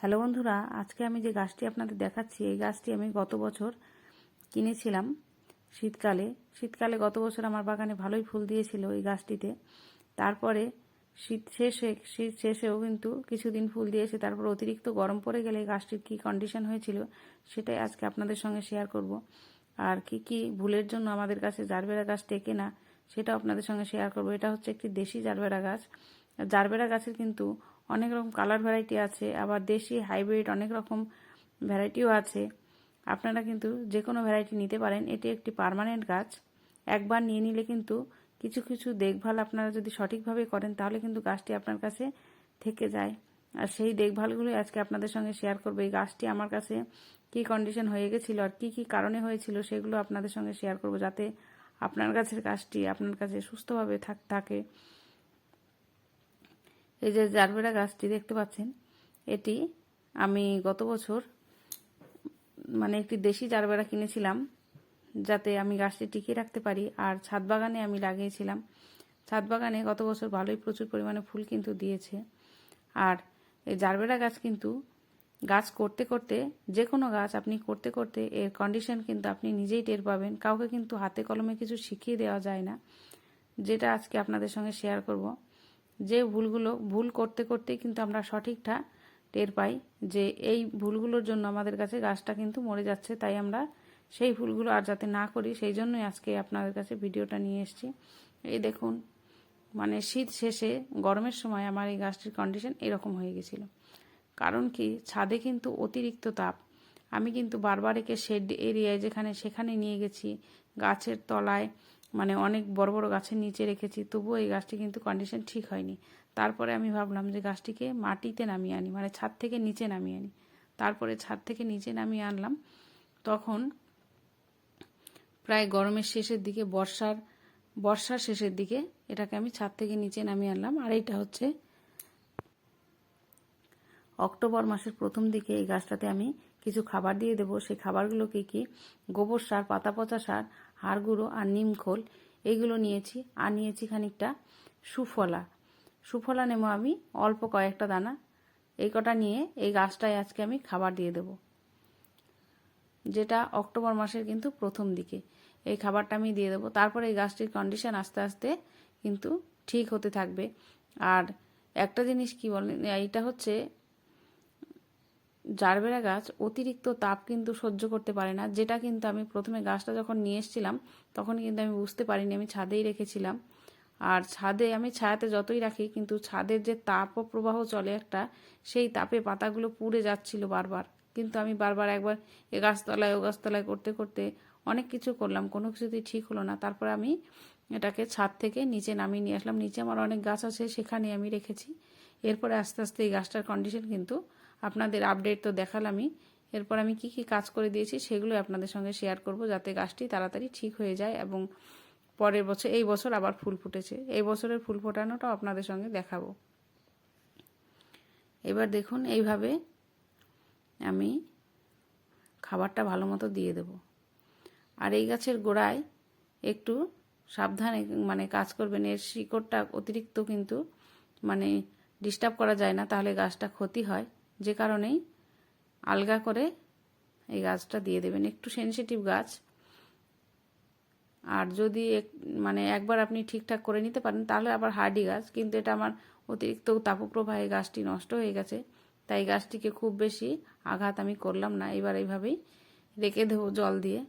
Hello বন্ধুরা, আজকে আমি যে গাছটি আপনাদের দেখাচ্ছি, এই গাছটি আমি গত বছর কিনেছিলাম শীতকালে। শীতকালে গত বছর আমার বাগানে ভালোই ফুল দিয়েছিল এই গাছটিতে। তারপরে শীত শেষে, শীত শেষেও কিন্তু কিছুদিন ফুল দিয়েছে, তারপর অতিরিক্ত গরম পড়ে গেলে এই গাছটির কী কন্ডিশন হয়েছিল সেটাই আজকে আপনাদের সঙ্গে শেয়ার করব। আর কি কি ভুলের জন্য আমাদের কাছে জারবেরা গাছ টেকে না, সেটাও আপনাদের সঙ্গে শেয়ার করব। এটা হচ্ছে একটি দেশি জারবেরা গাছ। জারবেরা গাছের কিন্তু অনেক রকম কালার ভ্যারাইটি আছে, আবার দেশি হাইব্রিড অনেক রকম ভ্যারাইটিও আছে। আপনারা কিন্তু যে কোনো ভ্যারাইটি নিতে পারেন, এটি একটি পারমানেন্ট গাছ। একবার নিয়ে নিলে কিন্তু কিছু কিছু দেখভাল আপনারা যদি সঠিকভাবে করেন, তাহলে কিন্তু গাছটি আপনার কাছে থেকে যায়। আর সেই দেখভালগুলোই আজকে আপনাদের সঙ্গে শেয়ার করব। এই গাছটি আমার কাছে কি কন্ডিশন হয়ে গেছিল আর কি কি কারণে হয়েছিল, সেগুলো আপনাদের সঙ্গে শেয়ার করব যাতে আপনার গাছের গাছটি আপনার কাছে সুস্থভাবে থাক থাকে। এই যে জারবেরা গাছটি দেখতে পাচ্ছেন, এটি আমি গত বছর মানে একটি দেশি জারবেরা কিনেছিলাম, যাতে আমি গাছটি টিকিয়ে রাখতে পারি। আর ছাদ বাগানে আমি লাগিয়েছিলাম। ছাদ বাগানে গত বছর ভালোই প্রচুর পরিমাণে ফুল কিন্তু দিয়েছে। আর এই জারবেরা গাছ কিন্তু, গাছ করতে করতে যে কোনো গাছ আপনি করতে করতে এর কন্ডিশন কিন্তু আপনি নিজেই টের পাবেন। কাউকে কিন্তু হাতে কলমে কিছু শিখিয়ে দেওয়া যায় না। যেটা আজকে আপনাদের সঙ্গে শেয়ার করব। যে ভুলগুলো, ভুল করতে করতেই কিন্তু আমরা সঠিকটা টের পাই যে এই ভুলগুলোর জন্য আমাদের কাছে গাছটা কিন্তু মরে যাচ্ছে, তাই আমরা সেই ভুলগুলো আর যাতে না করি, সেই জন্যই আজকে আপনাদের কাছে ভিডিওটা নিয়ে এসেছি। এই দেখুন মানে শীত শেষে, গরমের সময় আমার এই গাছটির কন্ডিশন এরকম হয়ে গেছিল। কারণ কি? ছাদে কিন্তু অতিরিক্ত তাপ। আমি কিন্তু বারবার একে শেড এরিয়ায় যেখানে সেখানে নিয়ে গেছি, গাছের তলায় মানে অনেক বড় বড় গাছের নিচে রেখেছি, তবুও এই গাছটি কিন্তু কন্ডিশন ঠিক হয়নি। তারপরে আমি ভাবলাম যে গাছটিকে মাটিতে নামিয়ে আনি মানে ছাদ থেকে নিচে নামিয়ে আনি। তারপরে ছাদ থেকে নিচে নামিয়ে আনলাম। তখন প্রায় গরমের শেষের দিকে, বর্ষার বর্ষার শেষের দিকে এটাকে আমি ছাদ থেকে নিচে নামিয়ে আনলাম। আর এইটা হচ্ছে অক্টোবর মাসের প্রথম দিকে এই গাছটাতে আমি কিছু খাবার দিয়ে দেবো। সেই খাবারগুলো কি কি গোবর সার, পাতা পচা সার হাড় গুঁড়ো আর নিম খোল এইগুলো নিয়েছি। আর নিয়েছি খানিকটা সুফলা। সুফলা নেব আমি অল্প কয়েকটা দানা। এই কটা নিয়ে এই গাছটায় আজকে আমি খাবার দিয়ে দেব। যেটা অক্টোবর মাসের কিন্তু প্রথম দিকে। এই খাবারটা আমি দিয়ে দেবো। তারপরে এই গাছটির কন্ডিশন আস্তে আস্তে কিন্তু ঠিক হতে থাকবে। আর একটা জিনিস কি বলেন, এইটা হচ্ছে জারবেরা গাছ অতিরিক্ত তাপ কিন্তু সহ্য করতে পারে না, যেটা কিন্তু আমি প্রথমে গাছটা যখন নিয়ে এসেছিলাম, তখন কিন্তু আমি বুঝতে পারিনি, আমি ছাদেই রেখেছিলাম। আর ছাদে আমি ছায়াতে যতই রাখি, কিন্তু ছাদের যে তাপ ও প্রবাহ চলে একটা, সেই তাপে পাতাগুলো পুড়ে যাচ্ছিল বারবার। কিন্তু আমি বারবার একবার এ গাছতলায়, ও গাছতলায় করতে করতে অনেক কিছু করলাম, কোনো কিছুতেই ঠিক হলো না। তারপর আমি এটাকে ছাদ থেকে নিচে নামিয়ে নিয়ে আসলাম। নিচে আমার অনেক গাছ আছে সেখানে আমি রেখেছি। এরপরে আস্তে আস্তে এই গাছটার কন্ডিশন কিন্তু আপনাদের আপডেট তো দেখালামই। এরপর আমি কি কি কাজ করে দিয়েছি সেগুলো আপনাদের সঙ্গে শেয়ার করব যাতে গাছটি তাড়াতাড়ি ঠিক হয়ে যায় এবং পরের বছর, এই বছর আবার ফুল ফুটেছে। এই বছরের ফুল ফোটানোটাও আপনাদের সঙ্গে দেখাবো। এবার দেখুন, এইভাবে আমি খাবারটা ভালো মতো দিয়ে দেব। আর এই গাছের গোড়ায় একটু সাবধানে মানে কাজ করবেন। এর শিকড়টা অতিরিক্ত কিন্তু মানে ডিস্টার্ব করা যায় না, তাহলে গাছটা ক্ষতি হয়। যে কারণেই আলগা করে এই গাছটা দিয়ে দেবেন। একটু সেন্সিটিভ গাছ। আর যদি মানে একবার আপনি ঠিকঠাক করে নিতে পারেন, তাহলে আবার হার্ডি গাছ, কিন্তু এটা আমার অতিরিক্ত তাপপ্রবাহে গাছটি নষ্ট হয়ে গেছে। তাই গাছটিকে খুব বেশি আঘাত আমি করলাম না। এবার এইভাবেই রেখে দেবো জল দিয়ে।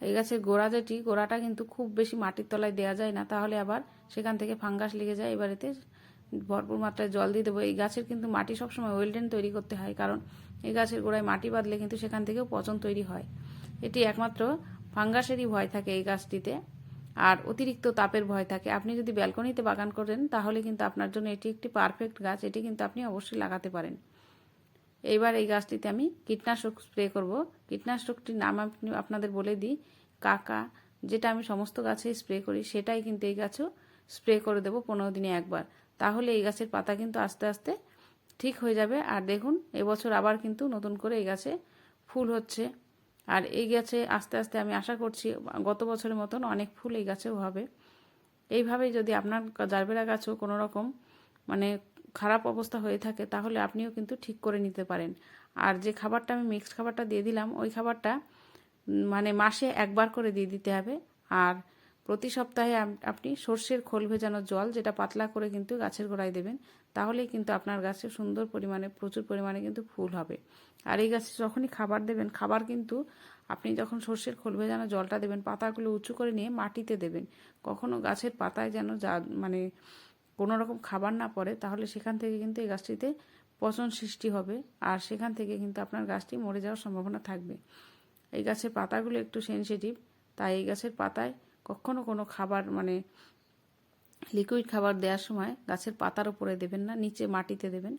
এই গাছের গোড়া যেটি, গোড়াটা কিন্তু খুব বেশি মাটির তলায় দেওয়া যায় না। তাহলে আবার সেখান থেকে ফাঙ্গাস লেগে যায়। এবার এতে ভরপুর মাত্রায় জল দিয়ে দেবো। এই গাছের কিন্তু মাটি সবসময় ওয়েলডেন তৈরি করতে হয়, কারণ এই গাছের গোড়ায় মাটি বাঁধলে কিন্তু সেখান থেকেও পচন তৈরি হয়। এটি একমাত্র ফাঙ্গাসেরই ভয় থাকে এই গাছটিতে, আর অতিরিক্ত তাপের ভয় থাকে। আপনি যদি ব্যালকনিতে বাগান করেন, তাহলে কিন্তু আপনার জন্য এটি একটি পারফেক্ট গাছ। এটি কিন্তু আপনি অবশ্যই লাগাতে পারেন। এইবার এই গাছটিতে আমি কীটনাশক স্প্রে করব। কীটনাশকটির নাম আপনি, আপনাদের বলে দিই, কাকা। যেটা আমি সমস্ত গাছে স্প্রে করি, সেটাই কিন্তু এই গাছেও স্প্রে করে দেবো পনেরো দিনে একবার। তাহলে এই গাছের পাতা কিন্তু আস্তে আস্তে ঠিক হয়ে যাবে। আর দেখুন, এবছর আবার কিন্তু নতুন করে এই গাছে ফুল হচ্ছে। আর এই গাছে আস্তে আস্তে আমি আশা করছি, গত বছরের মতন অনেক ফুল এই গাছেও হবে। এইভাবেই যদি আপনার জারবেরা গাছও কোনো রকম মানে খারাপ অবস্থা হয়ে থাকে, তাহলে আপনিও কিন্তু ঠিক করে নিতে পারেন। আর যে খাবারটা আমি মিক্সড খাবারটা দিয়ে দিলাম, ওই খাবারটা মানে মাসে একবার করে দিয়ে দিতে হবে। আর প্রতি সপ্তাহে আপনি সর্ষের খোল ভেজানো জল, যেটা পাতলা করে কিন্তু গাছের গোড়ায় দেবেন, তাহলেই কিন্তু আপনার গাছে সুন্দর পরিমাণে, প্রচুর পরিমাণে কিন্তু ফুল হবে। আর এই গাছে যখনই খাবার দেবেন, খাবার কিন্তু আপনি যখন সর্ষের খোল ভেজানো জলটা দেবেন, পাতাগুলো উঁচু করে নিয়ে মাটিতে দেবেন, কখনো গাছের পাতায় যেন যা মানে কোনো রকম খাবার না পড়ে, তাহলে সেখান থেকে কিন্তু এই গাছটিতে পচন সৃষ্টি হবে। আর সেখান থেকে কিন্তু আপনার গাছটি মরে যাওয়ার সম্ভাবনা থাকবে। এই গাছের পাতাগুলো একটু সেনসিটিভ তাই এই গাছের পাতায় কখনো কোনো খাবার মানে লিকুইড খাবার দেওয়ার সময় গাছের পাতার উপরে দেবেন না, নিচে মাটিতে দেবেন।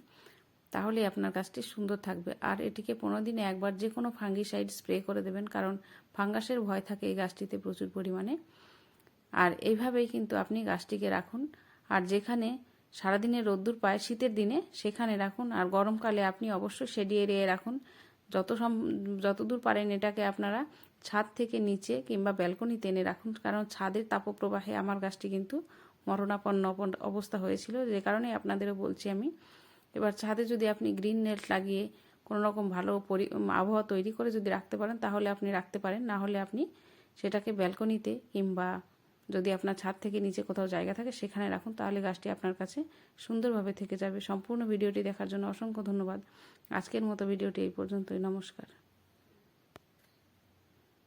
তাহলে আপনার গাছটি সুন্দর থাকবে। আর এটিকে পনেরো দিনে একবার যে কোনো ফাঙ্গিসাইড স্প্রে করে দেবেন, কারণ ফাঙ্গাসের ভয় থাকে এই গাছটিতে প্রচুর পরিমাণে। আর এইভাবেই কিন্তু আপনি গাছটিকে রাখুন। আর যেখানে সারাদিনে রোদ্দুর পায়, শীতের দিনে সেখানে রাখুন। আর গরমকালে আপনি অবশ্যই শেডি এরিয়ায় রাখুন। যত সম, যতদূর পারেন এটাকে আপনারা ছাদ থেকে নিচে কিংবা ব্যালকনিতে এনে রাখুন। কারণ ছাদের তাপপ্রবাহে আমার গাছটি কিন্তু মরণাপন্ন অবস্থা হয়েছিল। যে কারণে আপনাদেরও বলছি আমি, এবার ছাদে যদি আপনি গ্রিন নেট লাগিয়ে কোনো রকম ভালো পরি আবহাওয়া তৈরি করে যদি রাখতে পারেন, তাহলে আপনি রাখতে পারেন। না হলে আপনি সেটাকে ব্যালকনিতে কিংবা যদি আপনার ছাদ থেকে নিচে কোথাও জায়গা থাকে সেখানে রাখুন, তাহলে গাছটি আপনার কাছে সুন্দরভাবে থেকে যাবে। সম্পূর্ণ ভিডিওটি দেখার জন্য অসংখ্য ধন্যবাদ। আজকের মতো ভিডিওটি এই পর্যন্তই। নমস্কার।